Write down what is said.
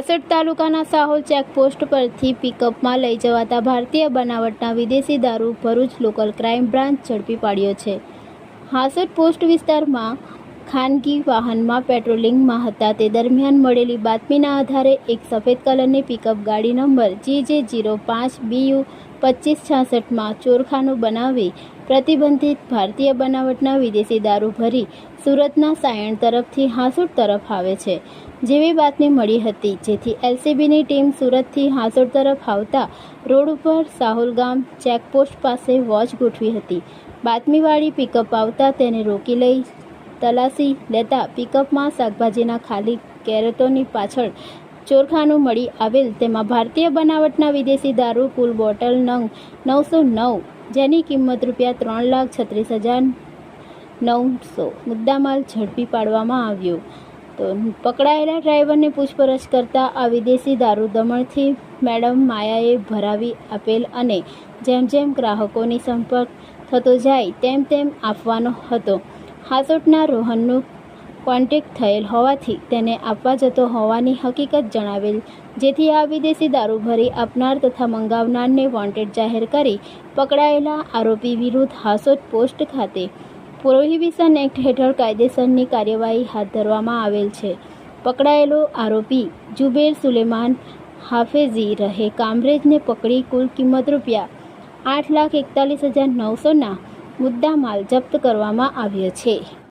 હાસડ તાલુકાના સાહોલ ચેકપોસ્ટ પરથી પિકઅપમાં લઈ જવાતા ભારતીય બનાવટના વિદેશી દારૂ ભરૂચ લોકલ ક્રાઇમ બ્રાન્ચ ઝડપી પાડ્યો છે. હાસડ પોસ્ટ વિસ્તારમાં ખાનગી વાહનમાં પેટ્રોલિંગમાં હતા તે દરમિયાન મળેલી બાતમીના આધારે એક સફેદ કલરની પિકઅપ ગાડી નંબર જી જે જીરો પાંચ બીયુ પચીસ છાસઠમાં ચોરખાનું બનાવી પ્રતિબંધિત ભારતીય બનાવટના વિદેશી દારૂ ભરી સુરતના સાયણ તરફથી હાંસોડ તરફ આવે છે. જેવી બાતમી મળી હતી, જેથી એલસીબીની ટીમ સુરતથી હાંસોડ તરફ આવતા રોડ ઉપર સાહુલ ગામ ચેકપોસ્ટ પાસે વોચ ગોઠવી હતી. બાતમીવાળી પિકઅપ આવતા તેને રોકી લઈ તલાસી લેતા પિકઅપમાં શાકભાજીના ખાલી કેરેટોની પાછળ ચોરખાનું મળી આવેલ. તેમાં ભારતીય બનાવટના વિદેશી દારૂ કુલ બોટલ, નંગ નવસો નવ, જેની કિંમત રૂપિયા ત્રણ લાખ છત્રીસ હજાર નવસો મુદ્દામાલ ઝડપી પાડવામાં આવ્યો. તો પકડાયેલા ડ્રાઈવરને પૂછપરછ કરતા આ વિદેશી દારૂ દમણથી મેડમ માયાએ ભરાવી આપેલ અને જેમ જેમ ગ્રાહકોની સંપર્ક થતો જાય, તેમ તેમ આપવાનો હતો. હાસોટના રોહનનું કોન્ટેક્ટ થયેલ હોવાથી તેને આપવા જતો હોવાની હકીકત જણાવેલ, જેથી આ વિદેશી દારૂ ભરી આપનાર તથા મંગાવનારને વોન્ટેડ જાહેર કરી પકડાયેલા આરોપી વિરુદ્ધ હાસોટ પોસ્ટ ખાતે પ્રોહિબિશન એક્ટ હેઠળ કાયદેસરની કાર્યવાહી હાથ ધરવામાં આવેલ છે. પકડાયેલો આરોપી જુબેર સુલેમાન હાફેઝી રહે કામરેજને પકડી કુલ કિંમત રૂપિયા આઠ લાખ એકતાલીસ હજાર નવસોના મુદ્દામાલ જપ્ત કરવામાં આવ્યો છે.